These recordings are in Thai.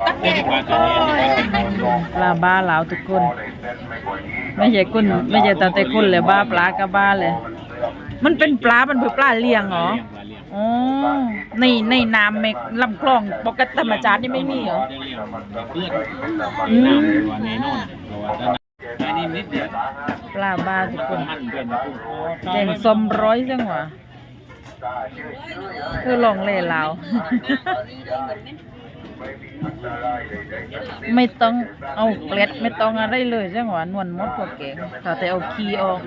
ปลาตัวนี้าปลาบ้าลาวทุกคน ไม่ใช่คนไม่ใช่แต่แต่คนเลยบ้าปลาก็บ้าเลย มันเป็นปลา มันเป็นปลาเลี้ยงเหรอเลี้ยงปลาเลี้ยงอ๋อในในน้ำเมกลำคลองปกติธรรมชาตินี่ไม่มีเหรอได้เลี้ยงเพื่อนในน้ำตัวแน่นอนเพราะว่าถ้าน้ำอันนี้นิดเดียวปลาบ้าทุกคนเป็นกุ้งแกงสมร้อยจังหวะคือลองเล่ลา ไม่ต้องเอาเกล็ดไม่ต้องอะไรเลยจังหวะนวลหมดพวกแกงถ้าแต่เอาขี้ออก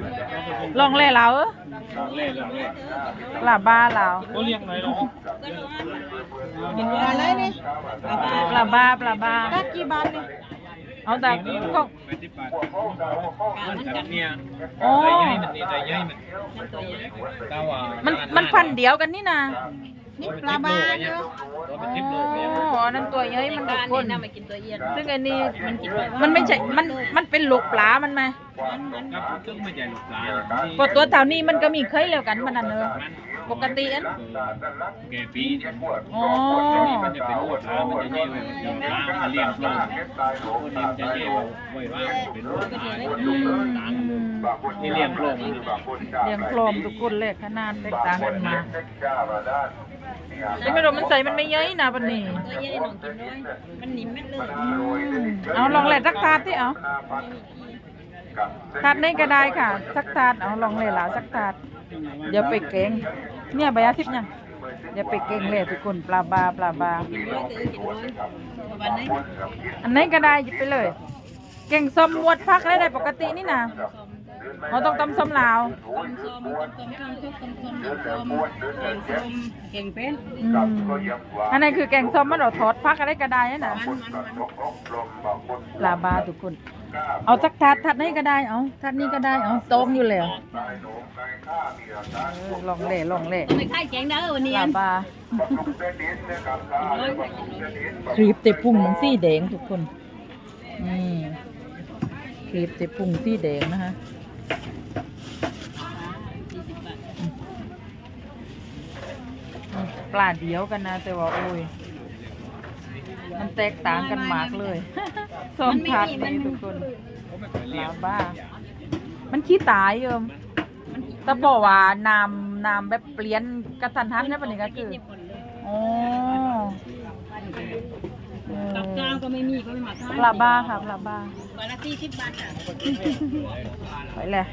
ลองเล่ลาวเออเล่ลองเล่ปลาบ้าลาวก็เลี้ยงหน่อยเนาะกินปลาอะไรนี่ปลาบ้าปลาบ้าตักกี่บาทนี่เอาแต่ก็ไปที่ปลามันกับเนี่ยอ๋อใจใหญ่มันนี่ใจใหญ่มันแต่ว่ามัมันมันพันธุ์เดียวกันนี่นะ นี่ปลาบาเนาะตัวอ๋เป็นทิพโลกเนี่ยออันนั้นตัวใหญ่มันทุกคนน่ามากินตัวเอียนซึ่งอันนี้มันไม่ใช่มันมันเป็นลูกปลา มันไหมครับซึ่งไม่ใช่ลูกปลาพอตัวเท่านี้มันก็มีเคยแล้วกันมันนั่นเนอะปกติอันแกปีเนี่ยอ๋อนี่มันจะเป็นลูกปลามันจะเย่ไว้เป็นปลามันเลี้ยงโลกคนนี้มันจะเย่ไว้ว่าเป็นลูกปลาลูกต่าง นี่เลี้ยงโลกมันเลี้ยงโครมทุกคนเลยขนาดแตกต่างกันมาแต่ไม่รู้มันใส่มันไม่เย้ยนะปันนี้ตัวเอียนน้องกินด้วยมันนิ่มเม็ดเลยอืมเอาลองเลยสักทาดที่เอาทาดนี่ก็ได้ค่ะสักทาดเอาลองเลยหลาสักทาดเดี๋ยวไปเก่งเนี่ยใบอาทิตย์ยังเดี๋ยวไปเก่งเลยทุกคนปลาบาปลาบากินด้วยตัวกินด้วยวันนี้อันไหนก็ได้หยิบไปเลย เก่งส้มมวดพักได้ได้ปกตินี่นะ เราต้องตำส้มลาวต้มส้มต้มส้มต้มส้มต้มส้มแกงส้มแกงเป็นอืมอันไหนคือแกงส้มมันเราทอดพักอะไรก็ได้นะมันมันมันปลาบาทุกคน เอาสักทัดทัดนี้ก็ได้เอาทัดนี้ก็ได้เอาตรงอยู่เลยเออลองเล่ลองเล่ไม่ค่ายแกงเด้อวันนี้ปลาบาด้วยครีบเตพุ่งมันสีแดงทุกคนนี่ครีบเตพุ่งสีแดงนะคะ ปลาเดียวกันนะ แต่ว่าโอ้ย มันแตกต่างกันมากเลยสองพัดนี่ทุกคนปลาบ้า มันขี้ตายเอิมแต่บอกว่านามนามแบบเปลี่ยนกระทันหันนะปะนี่ก็คือ อ๋อเออ กับกลางก็ไม่มีก็ไม่มาทานปลาบ้าค่ะปลาบ้าวันละสี่สิบบาทค่ะไปเลย